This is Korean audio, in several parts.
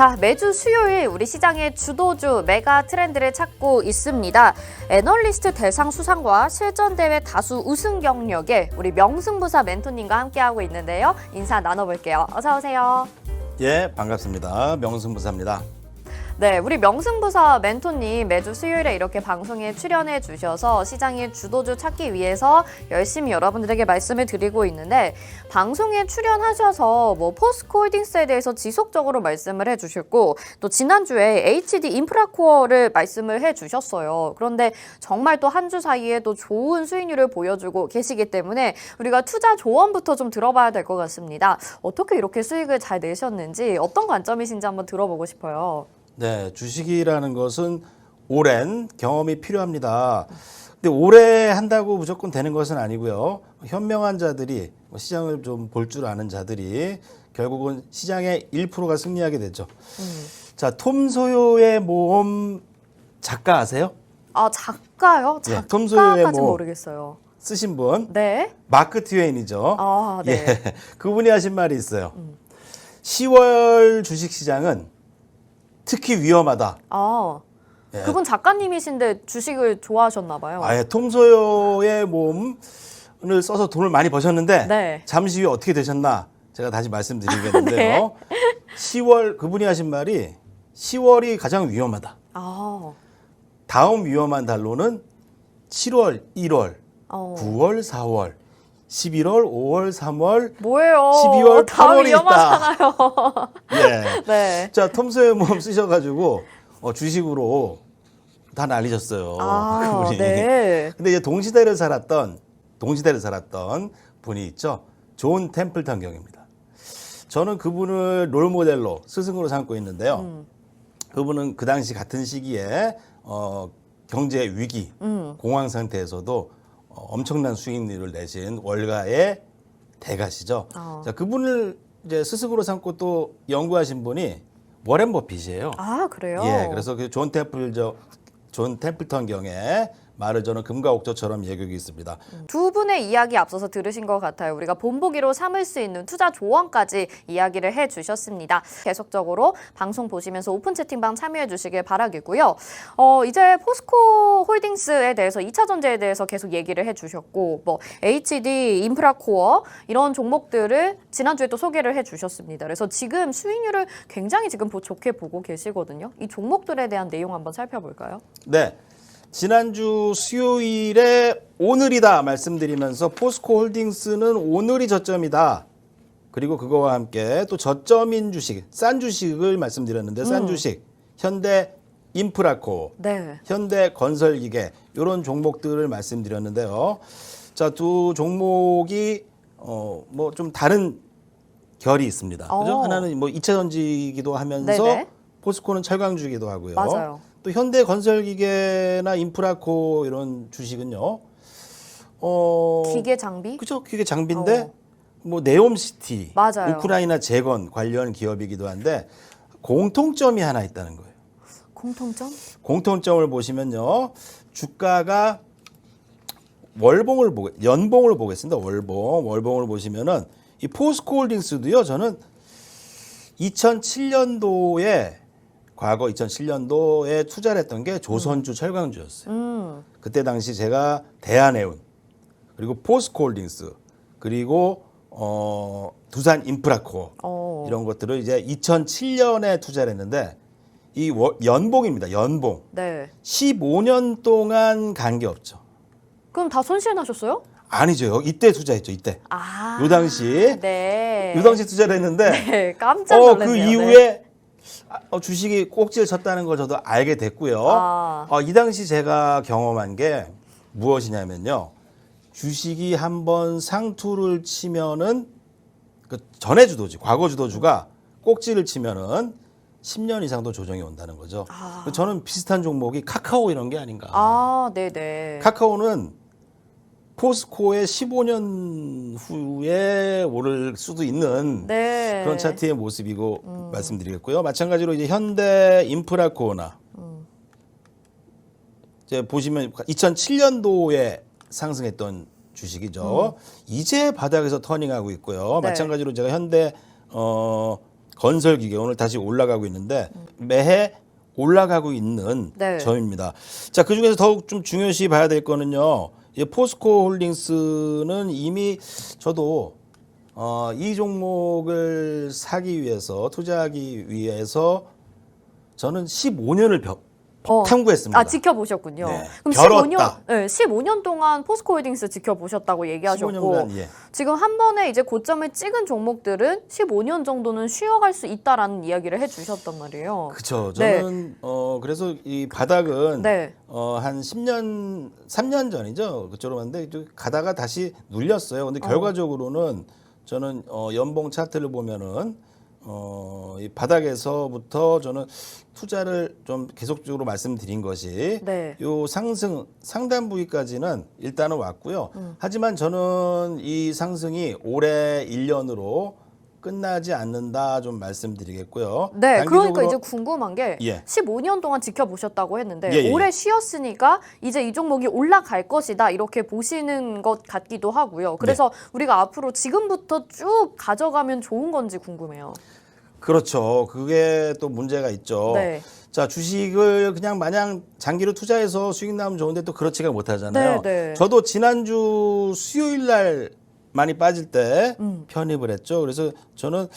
자, 매주 수요일 우리 시장의 주도주 메가 트렌드를 찾고 있습니다. 애널리스트 대상 수상과 실전 대회 다수 우승 경력에 우리 명승부사 멘토님과 함께하고 있는데요. 인사 나눠볼게요. 어서 오세요. 예, 반갑습니다. 명승부사입니다. 네, 우리 명승부사 멘토님 매주 수요일에 이렇게 방송에 출연해 주셔서 시장의 주도주 찾기 위해서 열심히 여러분들에게 말씀을 드리고 있는데 방송에 출연하셔서 뭐 포스코 홀딩스에 대해서 지속적으로 말씀을 해 주셨고 또 지난주에 HD 인프라코어를 말씀을 해 주셨어요. 그런데 정말 또 한 주 사이에 또 좋은 수익률을 보여주고 계시기 때문에 우리가 투자 조언부터 좀 들어봐야 될 것 같습니다. 어떻게 이렇게 수익을 잘 내셨는지 어떤 관점이신지 한번 들어보고 싶어요. 네, 주식이라는 것은 오랜 경험이 필요합니다. 근데 오래 한다고 무조건 되는 것은 아니고요. 현명한 자들이 뭐 시장을 좀 볼 줄 아는 자들이 결국은 시장의 1%가 승리하게 되죠. 자, 톰 소요의 모험 작가 아세요? 아 작가요? 예, 톰 소요의 작가까지 뭐- 모르겠어요. 쓰신 분 네. 마크 트웨인이죠. 아 네. 예, 그분이 하신 말이 있어요. 10월 주식 시장은 특히 위험하다. 아 예. 그분 작가님이신데 주식을 좋아하셨나 봐요. 아예 톰소요의 몸을 써서 돈을 많이 버셨는데 네. 잠시 후에 어떻게 되셨나 제가 다시 말씀드리겠는데요. 10월 그분이 하신 말이 10월이 가장 위험하다. 아, 다음 위험한 달로는 7월, 1월, 어. 9월, 4월, 11월, 5월, 3월. 뭐예요? 12월, 다 8월이 위험하잖아요. 예. 네. 자, 톰소요 몸 쓰셔가지고 어, 주식으로 다 날리셨어요. 아, 그분이. 네. 근데 이제 동시대를 살았던 동시대를 살았던 분이 있죠. 존 템플턴 경입니다. 저는 그분을 롤 모델로 스승으로 삼고 있는데요. 음. 그분은 그 당시 같은 시기에 어, 경제 위기, 음. 공황 상태에서도 어, 엄청난 수익률을 내신 월가의 대가시죠. 어. 자, 그분을 이제 스승으로 삼고 또 연구하신 분이 워렌 버핏이에요. 아 그래요? 예, 그래서 그 존 템플 저존 템플턴 경의 말을 저는 금과 옥조처럼 얘기하고 있습니다. 두 분의 이야기 앞서서 들으신 것 같아요. 우리가 본보기로 삼을 수 있는 투자 조언까지 이야기를 해 주셨습니다. 계속적으로 방송 보시면서 오픈 채팅방 참여해 주시길 바라겠고요. 어, 이제 포스코 홀딩스에 대해서 2차 전지에 대해서 계속 얘기를 해 주셨고 뭐 HD 인프라코어 이런 종목들을 지난주에 또 소개를 해 주셨습니다. 그래서 지금 수익률을 굉장히 지금 보- 좋게 보고 계시거든요. 이 종목들에 대한 내용 한번 살펴볼까요? 네. 지난주 수요일에 오늘이다 말씀드리면서 포스코 홀딩스는 오늘이 저점이다. 그리고 그거와 함께 또 저점인 주식, 싼 주식을 말씀드렸는데 싼 주식, 현대 인프라코, 네. 현대 건설기계 이런 종목들을 말씀드렸는데요. 자, 두 종목이 어 뭐 좀 다른 결이 있습니다. 그죠? 어. 하나는 뭐 2차 전지기도 하면서 네네. 포스코는 철강주기도 하고요. 맞아요. 또 현대 건설기계나 인프라코 이런 주식은요. 어 기계 장비? 그죠? 기계 장비인데 어. 뭐 네옴시티, 맞아요. 우크라이나 재건 관련 기업이기도 한데 공통점이 하나 있다는 거예요. 공통점? 공통점을 보시면요. 주가가 월봉을 보게 연봉을 보겠습니다. 월봉. 월봉을 보시면은 이 포스코 홀딩스도요. 저는 2007년도에 과거 2007년도에 투자를 했던 게 조선주 철강주였어요. 음. 그때 당시 제가 대한해운 그리고 포스코 홀딩스 그리고 어 두산 인프라코어 어. 이런 것들을 이제 2007년에 투자를 했는데 이 월- 연봉입니다. 연봉. 네. 15년 동안 간 게 없죠. 그럼 다 손실 나셨어요? 아니죠. 이때 투자했죠. 이때. 아. 요 당시 네. 요 당시 투자를 했는데 네, 깜짝 어 놀랐네요. 그 네. 이후에 아, 어, 주식이 꼭지를 쳤다는 걸 저도 알게 됐고요. 아. 어, 이 당시 제가 경험한 게 무엇이냐면요. 주식이 한번 상투를 치면은 그 전에 주도주, 과거 주도주가 꼭지를 치면은 10년 이상도 조정이 온다는 거죠. 아. 저는 비슷한 종목이 카카오 이런 게 아닌가. 아, 네, 네. 카카오는 포스코의 15년 후에 오를 수도 있는 네. 그런 차트의 모습이고 말씀드리겠고요. 마찬가지로 이제 현대 인프라 코어나 이제 보시면 2007년도에 상승했던 주식이죠. 이제 바닥에서 터닝하고 있고요. 네. 마찬가지로 제가 현대 어 건설 기계 오늘 다시 올라가고 있는데 매해 올라가고 있는 네. 점입니다. 자, 그 중에서 더욱 좀 중요시 봐야 될 거는요. 이 포스코 홀딩스는 이미 저도 어, 이 종목을 사기 위해서 투자하기 위해서 저는 15년을 벼, 어. 탐구했습니다. 아 지켜보셨군요. 네. 그럼 벼렀다. 15년, 네, 15년 동안 포스코홀딩스 지켜보셨다고 얘기하셨고 15년간 예. 지금 한 번에 이제 고점을 찍은 종목들은 15년 정도는 쉬어갈 수 있다라는 이야기를 해주셨단 말이에요. 그렇죠. 네. 저는 어 그래서 이 바닥은 네. 어한 10년 3년 전이죠. 그쪽으로 갔는데 좀 가다가 다시 눌렸어요. 근데 결과적으로는 저는 어 연봉 차트를 보면은 어 이 바닥에서부터 저는 투자를 좀 계속적으로 말씀드린 것이 네. 요 상승 상단 부위까지는 일단은 왔고요. 음. 하지만 저는 이 상승이 올해 1년으로 끝나지 않는다 좀 말씀드리겠고요. 네, 그러니까 단기적으로 이제 궁금한 게 예. 15년 동안 지켜보셨다고 했는데 예, 예, 올해 예. 쉬었으니까 이제 이 종목이 올라갈 것이다 이렇게 보시는 것 같기도 하고요. 그래서 네. 우리가 앞으로 지금부터 쭉 가져가면 좋은 건지 궁금해요. 그렇죠. 그게 또 문제가 있죠. 네. 자, 주식을 그냥 마냥 장기로 투자해서 수익 나면 좋은데 또 그렇지가 못하잖아요. 네, 네. 저도 지난주 수요일 날 많이 빠질 때 음. 편입을 했죠. 그래서 저는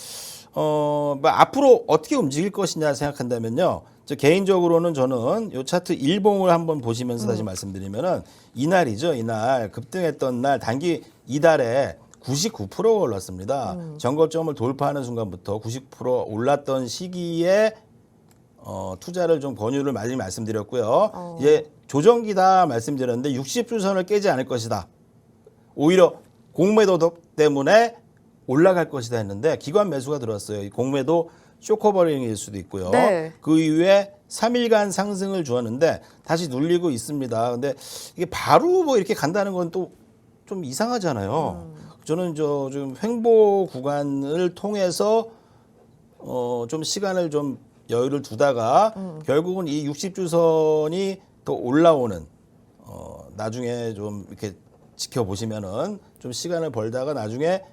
어, 뭐 앞으로 어떻게 움직일 것이냐 생각한다면요. 저 개인적으로는 저는 요 차트 일봉을 한번 보시면서 음. 다시 말씀드리면은 이날이죠. 이날 급등했던 날 단기 이달에 99%가 올랐습니다. 음. 전거점을 돌파하는 순간부터 90% 올랐던 시기에 어, 투자를 좀 권유를 많이 말씀드렸고요. 어. 이제 조정기다 말씀드렸는데 60주선을 깨지 않을 것이다. 오히려 공매도 때문에 올라갈 것이다 했는데 기관 매수가 들어왔어요. 이 공매도 쇼커버링일 수도 있고요. 네. 그 이후에 3일간 상승을 주었는데 다시 눌리고 있습니다. 근데 이게 바로 뭐 이렇게 간다는 건 또 좀 이상하잖아요. 저는 저좀 횡보 구간을 통해서 어 좀 시간을 좀 여유를 두다가 결국은 이 60주선이 또 올라오는 어 나중에 좀 이렇게 지켜보시면은 좀 시간을 벌다가 나중에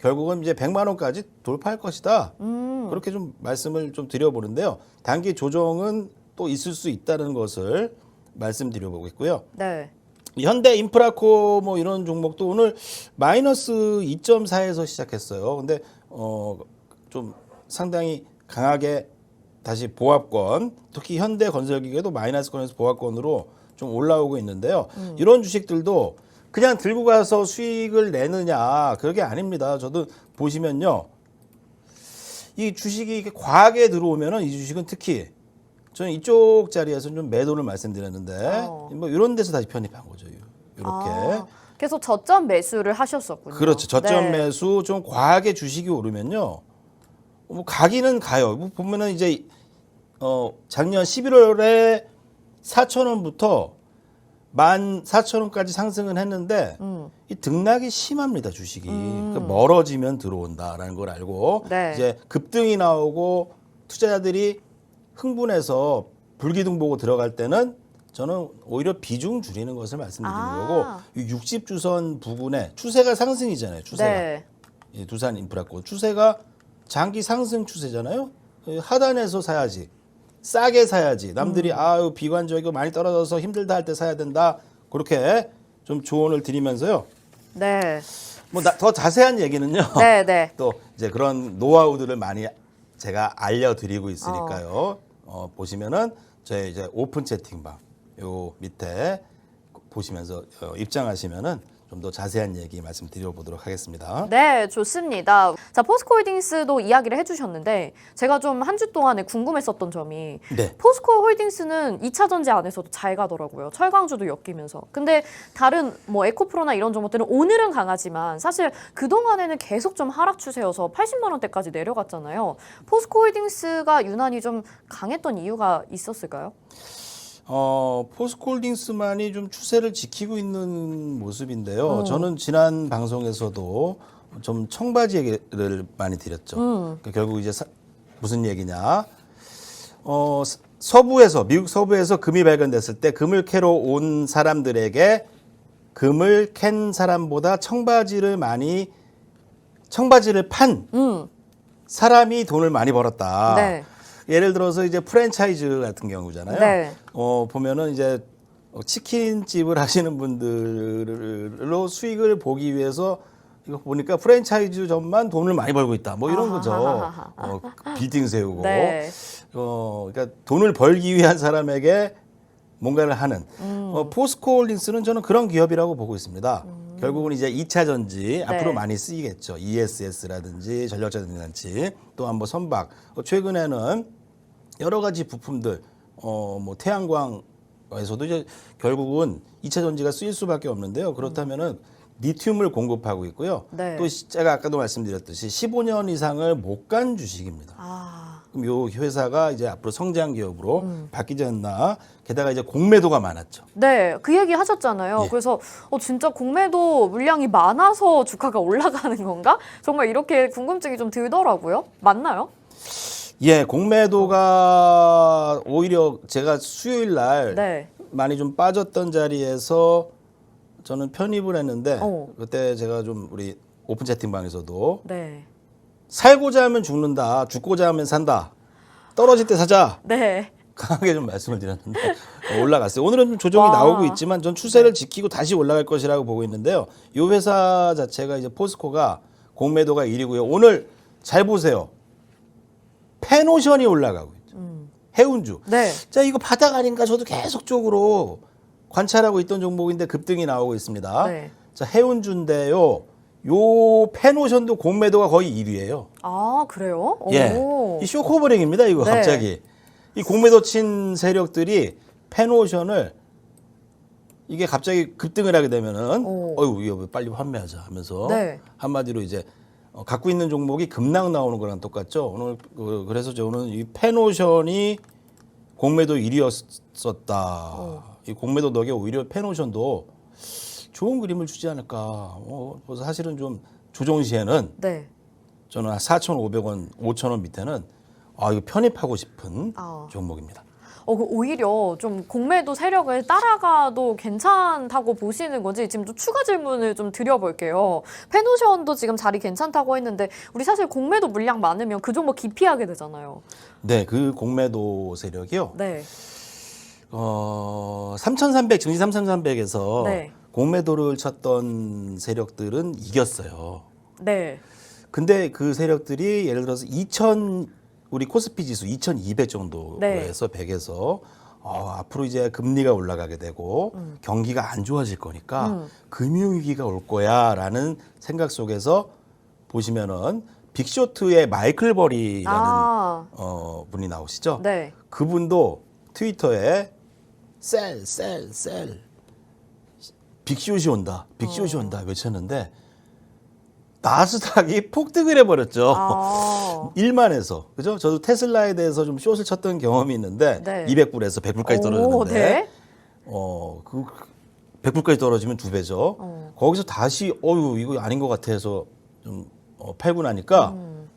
결국은 이제 100만 원까지 돌파할 것이다. 음. 그렇게 좀 말씀을 좀 드려보는데요. 단기 조정은 또 있을 수 있다는 것을 말씀드려보겠고요. 네. 현대 인프라코 뭐 이런 종목도 오늘 마이너스 2.4에서 시작했어요. 근데 어 좀 상당히 강하게 다시 보합권, 특히 현대 건설기계도 마이너스권에서 보합권으로 좀 올라오고 있는데요. 이런 주식들도 그냥 들고 가서 수익을 내느냐 그게 아닙니다. 저도 보시면요. 이 주식이 이렇게 과하게 들어오면은 이 주식은 특히 저는 이쪽 자리에서 좀 매도를 말씀드렸는데 어. 뭐 이런 데서 다시 편입한 거죠. 이렇게. 아, 계속 저점 매수를 하셨었군요. 그렇죠. 저점 네. 매수 좀 과하게 주식이 오르면요. 뭐 가기는 가요. 뭐 보면은 이제 어 작년 11월에 4천 원부터 14,000원까지 상승은 했는데 음. 이 등락이 심합니다, 주식이. 그러니까 멀어지면 들어온다라는 걸 알고 네. 이제 급등이 나오고 투자자들이 흥분해서 불기둥 보고 들어갈 때는 저는 오히려 비중 줄이는 것을 말씀드리는 아. 거고 이 60주선 부분에 추세가 상승이잖아요. 추세가. 네. 이 두산 인프라코 추세가 장기 상승 추세잖아요. 이 하단에서 사야지. 싸게 사야지. 남들이 음. 아유 비관적이고 많이 떨어져서 힘들다 할 때 사야 된다. 그렇게 좀 조언을 드리면서요. 네. 뭐 더 자세한 얘기는요. 네, 네. 또 이제 그런 노하우들을 많이 제가 알려드리고 있으니까요. 어, 보시면은 저희 이제 오픈 채팅방 요 밑에 보시면서 어, 입장하시면은 좀 더 자세한 얘기 말씀드려보도록 하겠습니다. 네, 좋습니다. 자, 포스코홀딩스도 이야기를 해주셨는데 제가 좀 한 주 동안에 궁금했었던 점이 네. 포스코홀딩스는 2차 전지 안에서도 잘 가더라고요. 철강주도 엮이면서. 근데 다른 뭐 에코프로나 이런 종목들은 오늘은 강하지만 사실 그동안에는 계속 좀 하락 추세여서 80만 원대까지 내려갔잖아요. 포스코홀딩스가 유난히 좀 강했던 이유가 있었을까요? 어, 포스코홀딩스만이 좀 추세를 지키고 있는 모습인데요. 어. 저는 지난 방송에서도 좀 청바지 얘기를 많이 드렸죠. 음. 그러니까 결국 이제 사- 무슨 얘기냐? 어, 서- 서부에서 미국 서부에서 금이 발견됐을 때 금을 캐러 온 사람들에게 금을 캔 사람보다 청바지를 많이 청바지를 판 음. 사람이 돈을 많이 벌었다. 네. 예를 들어서 이제 프랜차이즈 같은 경우잖아요. 네. 어, 보면은 이제 치킨집을 하시는 분들로 수익을 보기 위해서 이거 보니까 프랜차이즈점만 돈을 많이 벌고 있다. 뭐 이런 거죠. 어, 빌딩 세우고. 네. 어, 그러니까 돈을 벌기 위한 사람에게 뭔가를 하는 음. 어, 포스코홀딩스는 저는 그런 기업이라고 보고 있습니다. 음. 결국은 이제 2차 전지 앞으로 네. 많이 쓰이겠죠. ESS라든지 전력자전단지 또한 뭐 선박. 어, 최근에는 여러 가지 부품들 어, 뭐 태양광 에서도 이제 결국은 2차 전지가 쓰일 수밖에 없는데요. 그렇다면은 리튬을 공급하고 있고요. 네. 또 시- 제가 아까도 말씀드렸듯이 15년 이상을 못 간 주식입니다. 아, 그럼 요 회사가 이제 앞으로 성장 기업으로 음. 바뀌지 않나. 게다가 이제 공매도가 많았죠. 네, 그 얘기 하셨잖아요. 예. 그래서 어, 진짜 공매도 물량이 많아서 주가가 올라가는 건가? 정말 이렇게 궁금증이 좀 들더라고요. 맞나요? 예, 공매도가 오히려 제가 수요일 날 네. 많이 좀 빠졌던 자리에서 저는 편입을 했는데 어. 그때 제가 좀 우리 오픈 채팅방에서도 네. 살고자 하면 죽는다, 죽고자 하면 산다. 떨어질 때 사자. 네. 강하게 좀 말씀을 드렸는데 올라갔어요. 오늘은 좀 조정이 와. 나오고 있지만 전 추세를 지키고 다시 올라갈 것이라고 보고 있는데요. 이 회사 자체가 이제 포스코가 공매도가 1위고요. 오늘 잘 보세요. 페노션이 올라가고 있죠. 해운주. 네. 자 이거 바닥 아닌가 저도 계속적으로 관찰하고 있던 종목인데 급등이 나오고 있습니다. 네. 자 해운주인데요. 요 페노션도 공매도가 거의 1위예요. 아, 그래요? 예. 오. 이 쇼커버링입니다, 이거 네. 갑자기. 이 공매도 친 세력들이 페노션을 이게 갑자기 급등을 하게 되면은 오. 어유 이거 빨리 판매하자 하면서 네. 한마디로 이제 어, 갖고 있는 종목이 급락 나오는 거랑 똑같죠. 오늘 그- 그래서 저는 이 페노션이 공매도 1위였었다. 어. 이 공매도 덕에 오히려 페노션도 좋은 그림을 주지 않을까. 어, 그래서 사실은 좀 조정 시에는 네. 저는 한 4,500원, 5,000원 밑에는 아 이거 편입하고 싶은 아. 종목입니다. 어, 그 오히려 좀 공매도 세력을 따라가도 괜찮다고 보시는 건지 지금 또 추가 질문을 좀 드려볼게요. 페노션도 지금 자리 괜찮다고 했는데 우리 사실 공매도 물량 많으면 그 종목 기피하게 되잖아요. 네, 그 공매도 세력이요. 네. 어, 3,300 증시 3,300에서 네. 공매도를 쳤던 세력들은 이겼어요. 네. 근데 그 세력들이 예를 들어서 2,000 우리 코스피 지수 2,200 정도에서 100에서 어, 앞으로 이제 금리가 올라가게 되고 경기가 안 좋아질 거니까 음. 금융위기가 올 거야라는 생각 속에서 보시면은 빅쇼트의 마이클 버리라는 아, 어, 분이 나오시죠. 네. 그분도 트위터에 셀, 셀, 셀. 빅쇼이 온다. 빅쇼이 어. 온다. 외쳤는데 나스닥이 폭등을 해버렸죠. 아, 1만에서. 그죠? 저도 테슬라에 대해서 좀 숏을 쳤던 경험이 있는데 네. 200불에서 100불까지 오, 떨어졌는데 네. 어, 그 100불까지 떨어지면 두 배죠. 어. 거기서 다시 어유 이거 아닌 것 같아서 좀 어, 팔고 나니까 음.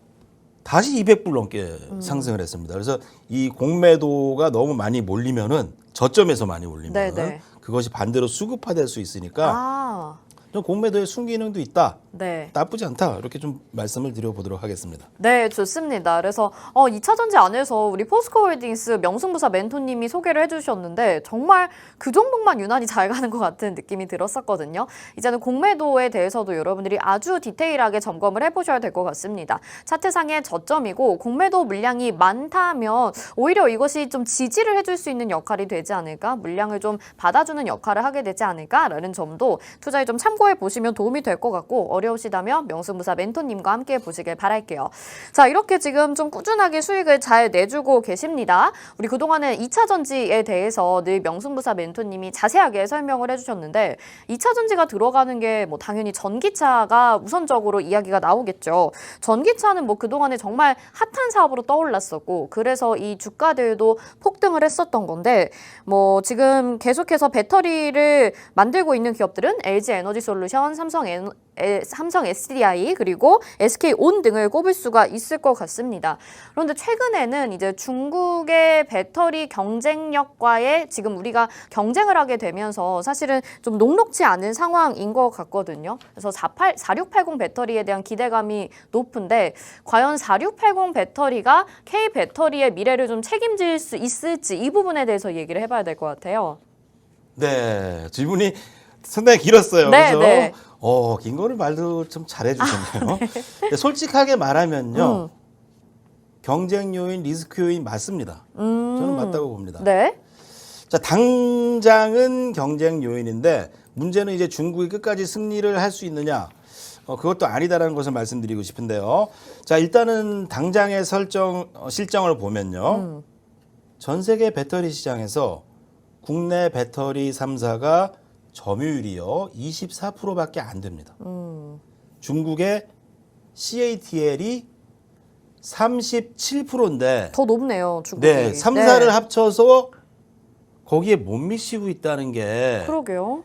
다시 200불 넘게 상승을 했습니다. 그래서 이 공매도가 너무 많이 몰리면은 저점에서 많이 올리면 네, 네. 그것이 반대로 수급화될 수 있으니까 아, 좀 공매도의 순기능도 있다. 네. 나쁘지 않다. 이렇게 좀 말씀을 드려보도록 하겠습니다. 네, 좋습니다. 그래서 어, 2차 전지 안에서 우리 포스코홀딩스 명승부사 멘토님이 소개를 해주셨는데 정말 그 종목만 유난히 잘 가는 것 같은 느낌이 들었었거든요. 이제는 공매도에 대해서도 여러분들이 아주 디테일하게 점검을 해보셔야 될 것 같습니다. 차트상의 저점이고 공매도 물량이 많다면 오히려 이것이 좀 지지를 해줄 수 있는 역할이 되지 않을까, 물량을 좀 받아주는 역할을 하게 되지 않을까라는 점도 투자에 좀 참고해 보시면 도움이 될 것 같고 어려우시다면 명승부사 멘토님과 함께 보시길 바랄게요. 자, 이렇게 지금 좀 꾸준하게 수익을 잘 내주고 계십니다. 우리 그동안에 2차 전지에 대해서 늘 명승부사 멘토님이 자세하게 설명을 해주셨는데 2차 전지가 들어가는 게 뭐 당연히 전기차가 우선적으로 이야기가 나오겠죠. 전기차는 뭐 그동안에 정말 핫한 사업으로 떠올랐었고 그래서 이 주가들도 폭등을 했었던 건데 뭐 지금 계속해서 배터리를 만들고 있는 기업들은 LG 에너지 솔루션, 삼성 삼성 SDI 그리고 SK 온 등을 꼽을 수가 있을 것 같습니다. 그런데 최근에는 이제 중국의 배터리 경쟁력과의 지금 우리가 경쟁을 하게 되면서 사실은 좀 녹록지 않은 상황인 것 같거든요. 그래서 48, 4680 배터리에 대한 기대감이 높은데 과연 4680 배터리가 K 배터리의 미래를 좀 책임질 수 있을지 이 부분에 대해서 얘기를 해봐야 될 것 같아요. 네, 질문이 상당히 길었어요. 네, 그죠? 네. 어, 긴 거를 말도 좀 잘해주셨네요. 근데 솔직하게 말하면요. 음. 경쟁 요인, 리스크 요인 맞습니다. 저는 맞다고 봅니다. 네. 자, 당장은 경쟁 요인인데 문제는 이제 중국이 끝까지 승리를 할 수 있느냐? 어, 그것도 아니다라는 것을 말씀드리고 싶은데요. 자, 일단은 당장의 설정 어, 실정을 보면요. 음. 전 세계 배터리 시장에서 국내 배터리 3사가 점유율이요 24%밖에 안 됩니다. 음. 중국의 CATL이 37%인데 더 높네요, 중국이. 네, 3사를 합쳐서 거기에 못 미치고 있다는 게 그러게요.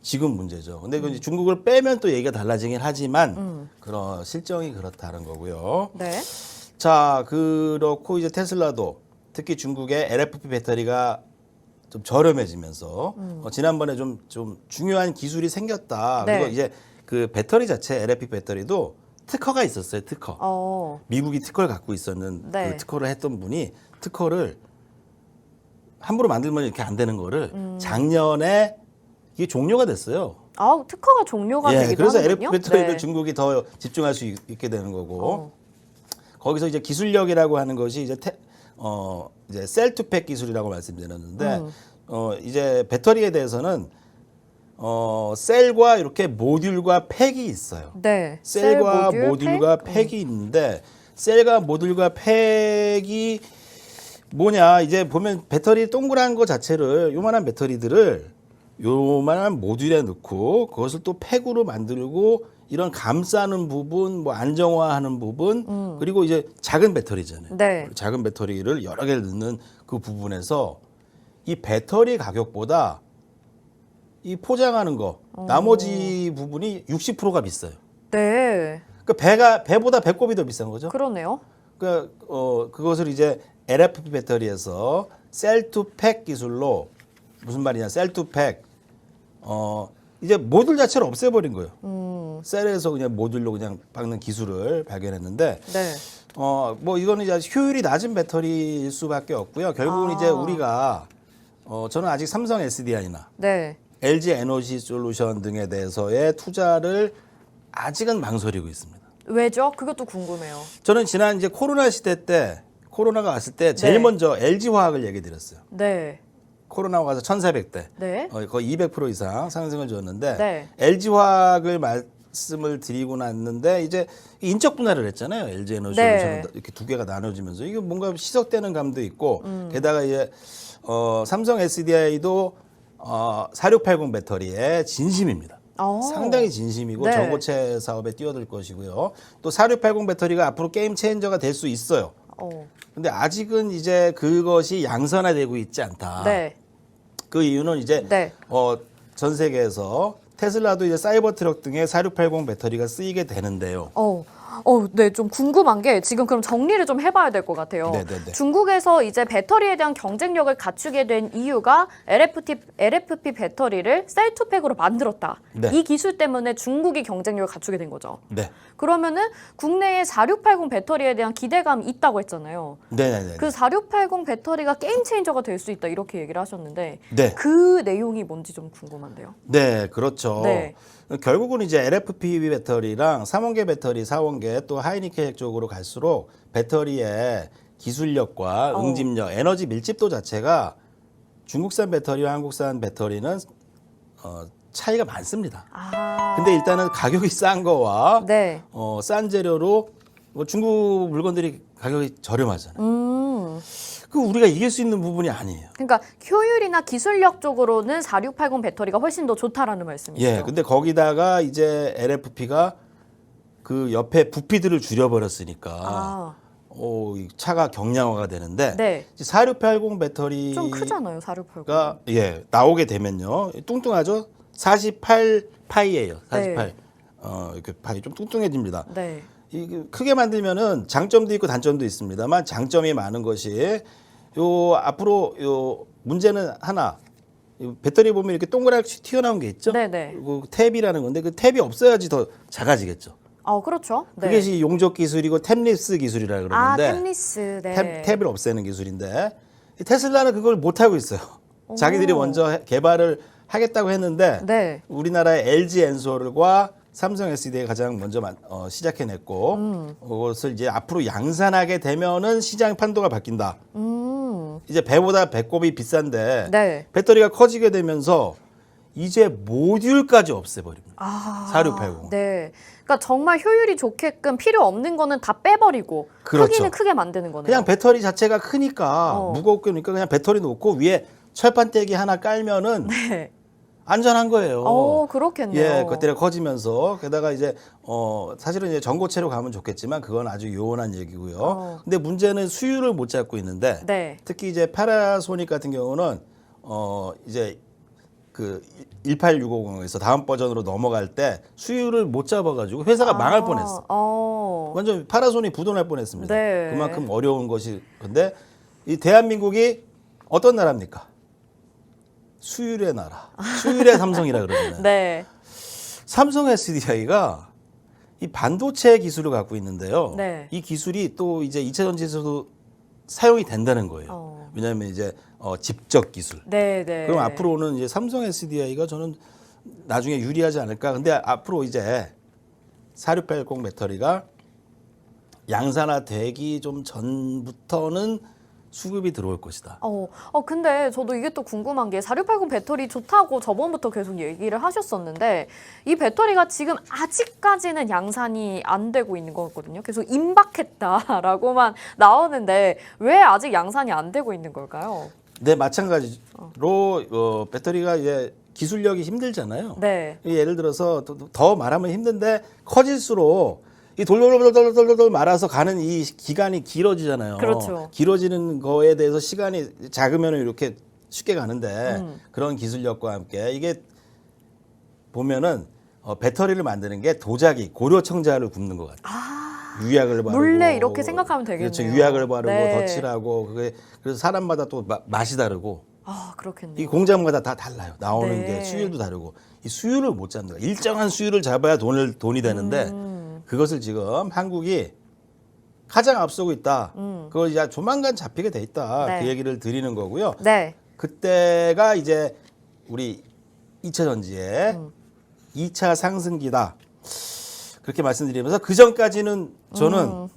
지금 문제죠. 근데 그 이제 중국을 빼면 또 얘기가 달라지긴 하지만 음. 그런 실정이 그렇다는 거고요. 네. 자, 그렇고 이제 테슬라도 특히 중국의 LFP 배터리가 좀 저렴해지면서 어, 지난번에 좀 좀 중요한 기술이 생겼다. 네. 그리고 이제 그 배터리 자체 LFP 배터리도 특허가 있었어요. 특허. 어. 미국이 특허를 갖고 있었는 네. 그 특허를 했던 분이 특허를 함부로 만들면 이렇게 안 되는 거를 음. 작년에 이게 종료가 됐어요. 아, 특허가 종료가 예, 되기도 그래서 하는군요. LFP 배터리를 네. 중국이 더 집중할 수 있- 있게 되는 거고. 어. 거기서 이제 기술력이라고 하는 것이 이제 테, 어 이제 셀투팩 기술이라고 말씀드렸는데 음. 어 이제 배터리에 대해서는 어 셀과 이렇게 모듈과 팩이 있어요. 네. 셀과 셀, 모듈과 팩? 팩이 있는데 셀과 모듈과 팩이 뭐냐 이제 보면 배터리 동그란 거 자체를 요만한 배터리들을 요만한 모듈에 넣고 그것을 또 팩으로 만들고 이런 감싸는 부분 뭐 안정화하는 부분 그리고 이제 작은 배터리잖아요. 음. 네. 작은 배터리를 여러 개를 넣는 그 부분에서 이 배터리 가격보다 이 포장하는 거 나머지 부분이 60%가 비싸요. 네. 그 배가 배보다 배꼽이 더 비싼 거죠. 그러네요. 그 어, 그것을 이제 LFP 배터리에서 셀투팩 기술로 무슨 말이냐 셀투팩 어 이제 모듈 자체를 없애버린 거예요. 음. 셀에서 그냥 모듈로 그냥 박는 기술을 발견했는데 네. 어 뭐 이거는 이제 효율이 낮은 배터리일 수밖에 없고요. 결국은 아. 이제 우리가 어 저는 아직 삼성 SDI나 네. LG 에너지 솔루션 등에 대해서의 투자를 아직은 망설이고 있습니다. 왜죠? 그것도 궁금해요. 저는 지난 이제 코로나 시대 때 코로나가 왔을 때 제일 네. 먼저 LG 화학을 얘기 드렸어요. 네. 코로나가 와서 1,400대. 네. 어, 거의 200% 이상 상승을 줬는데 네. LG 화학을 말 씀을 드리고 났는데 이제 인적 분할을 했잖아요. LG 에너지 네. 이렇게 두 개가 나눠지면서 이게 뭔가 시석되는 감도 있고 음. 게다가 이제 어, 삼성 SDI도 어, 4680 배터리에 진심입니다. 어. 상당히 진심이고 네. 전고체 사업에 뛰어들 것이고요. 또 4680 배터리가 앞으로 게임 체인저가 될 수 있어요. 어. 근데 아직은 이제 그것이 양선화되고 있지 않다. 네. 그 이유는 이제 네. 어, 전 세계에서 테슬라도 이제 사이버 트럭 등에 4680 배터리가 쓰이게 되는데요. 어. 어, 네, 좀 궁금한 게 지금 그럼 정리를 좀 해봐야 될 것 같아요. 네네네. 중국에서 이제 배터리에 대한 경쟁력을 갖추게 된 이유가 LFP, LFP 배터리를 셀투팩으로 만들었다. 네. 이 기술 때문에 중국이 경쟁력을 갖추게 된 거죠. 네. 그러면은 국내에 4680 배터리에 대한 기대감이 있다고 했잖아요. 네네네. 그 4680 배터리가 게임 체인저가 될 수 있다 이렇게 얘기를 하셨는데 네. 그 내용이 뭔지 좀 궁금한데요. 네, 그렇죠. 네. 결국은 이제 LFP 배터리랑 3원계 배터리, 4원계 또 하이니켈 쪽으로 갈수록 배터리의 기술력과 어. 응집력, 에너지 밀집도 자체가 중국산 배터리와 한국산 배터리는 어, 차이가 많습니다. 아. 근데 일단은 가격이 싼 거와 네. 어, 싼 재료로 뭐 중국 물건들이 가격이 저렴하잖아요. 음. 그 우리가 이길 수 있는 부분이 아니에요. 그러니까 효율이나 기술력 쪽으로는 4680 배터리가 훨씬 더 좋다라는 말씀이죠. 예, 근데 거기다가 이제 LFP가 그 옆에 부피들을 줄여버렸으니까 아, 어, 이 차가 경량화가 되는데 네. 4680 배터리가 좀 크잖아요, 4680. 예 나오게 되면요 뚱뚱하죠 48 파이예요 48 네. 어, 이렇게 발이 좀 뚱뚱해집니다. 네. 이 그, 크게 만들면은 장점도 있고 단점도 있습니다만 장점이 많은 것이 요 앞으로 요 문제는 하나 이 배터리 보면 이렇게 동그랗게 튀어나온 게 있죠. 네네. 그 탭이라는 건데 그 탭이 없어야지 더 작아지겠죠. 어, 그렇죠. 네. 그게 용접 기술이고 탭립스 기술이라 아, 그러는데 템리스. 네. 탭, 탭을 없애는 기술인데 이 테슬라는 그걸 못 하고 있어요. 자기들이 먼저 해- 개발을 하겠다고 했는데 네. 우리나라의 LG 엔솔과 삼성 SD가 가장 먼저 만- 어, 시작해냈고 음. 그것을 이제 앞으로 양산하게 되면은 시장 판도가 바뀐다. 음. 이제 배보다 배꼽이 비싼데 네. 배터리가 커지게 되면서 이제 모듈까지 없애버립니다. 아. 4680. 네. 그러니까 정말 효율이 좋게끔 필요 없는 거는 다 빼버리고 그렇죠. 크기는 크게 만드는 거네요. 그냥 배터리 자체가 크니까 어. 무겁게 니까 그냥 배터리 놓고 위에 철판떼기 하나 깔면은 네. 안전한 거예요. 어, 그렇겠네요. 예, 배터리가 커지면서 게다가 이제 어 사실은 이제 전고체로 가면 좋겠지만 그건 아주 요원한 얘기고요. 어. 근데 문제는 수율을 못 잡고 있는데 네. 특히 이제 파라소닉 같은 경우는 어 이제 그 18650에서 다음 버전으로 넘어갈 때 수율을 못 잡아가지고 회사가 망할 아, 뻔했어. 어. 완전 파라손이 부도날 뻔했습니다. 네. 그만큼 어려운 것이 근데 이 대한민국이 어떤 나라입니까? 수율의 나라, 수율의 삼성이라 그러잖아요. 네. 삼성 SDI가 이 반도체 기술을 갖고 있는데요. 네. 이 기술이 또 이제 이차 전지에서도 사용이 된다는 거예요. 어. 왜냐하면 이제 어, 집적 기술. 네, 네. 그럼 앞으로는 이제 삼성 SDI가 저는 나중에 유리하지 않을까. 근데 앞으로 이제 4680 배터리가 양산화 되기 좀 전부터는 수급이 들어올 것이다. 어, 어, 근데 저도 이게 또 궁금한 게 4680 배터리 좋다고 저번부터 계속 얘기를 하셨었는데 이 배터리가 지금 아직까지는 양산이 안 되고 있는 거거든요. 계속 임박했다라고만 나오는데 왜 아직 양산이 안 되고 있는 걸까요? 네, 마찬가지로 어, 배터리가 이제 기술력이 힘들잖아요. 네. 이 예를 들어서 더, 더 말하면 힘든데 커질수록 이 돌돌돌돌돌돌 말아서 가는 이 기간이 길어지잖아요. 그렇죠. 길어지는 거에 대해서 시간이 작으면 이렇게 쉽게 가는데 음. 그런 기술력과 함께 이게 보면은 어, 배터리를 만드는 게 도자기 고려 청자를 굽는 것 같아요. 아, 유약을 바르고 몰래 이렇게 생각하면 되겠네요. 그렇죠. 유약을 바르고 네. 덧칠하고 그게 그래서 사람마다 또 마- 맛이 다르고 아, 그렇겠네요. 이 공장마다 다 달라요. 나오는 네. 게 수율도 다르고 이 수율을 못 잡는 거야. 일정한 수율을 잡아야 돈을 돈이 되는데 음, 그것을 지금 한국이 가장 앞서고 있다. 음. 그걸 이제 조만간 잡히게 돼 있다. 네. 그 얘기를 드리는 거고요. 네. 그때가 이제 우리 2차 전지의 음. 2차 상승기다. 그렇게 말씀드리면서 그 전까지는 저는 음,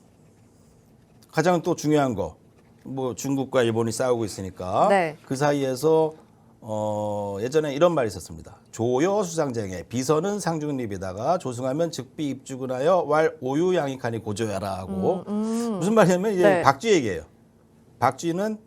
가장 또 중요한 거, 뭐 중국과 일본이 싸우고 있으니까 네. 그 사이에서 어 예전에 이런 말이 있었습니다. 조여 수상쟁에 비선은 상중립에다가 조승하면 즉비 입주근하여 왈 오유 양익하니 고조야라고 음, 음. 무슨 말이냐면 이제 네. 박쥐 얘기예요. 박쥐는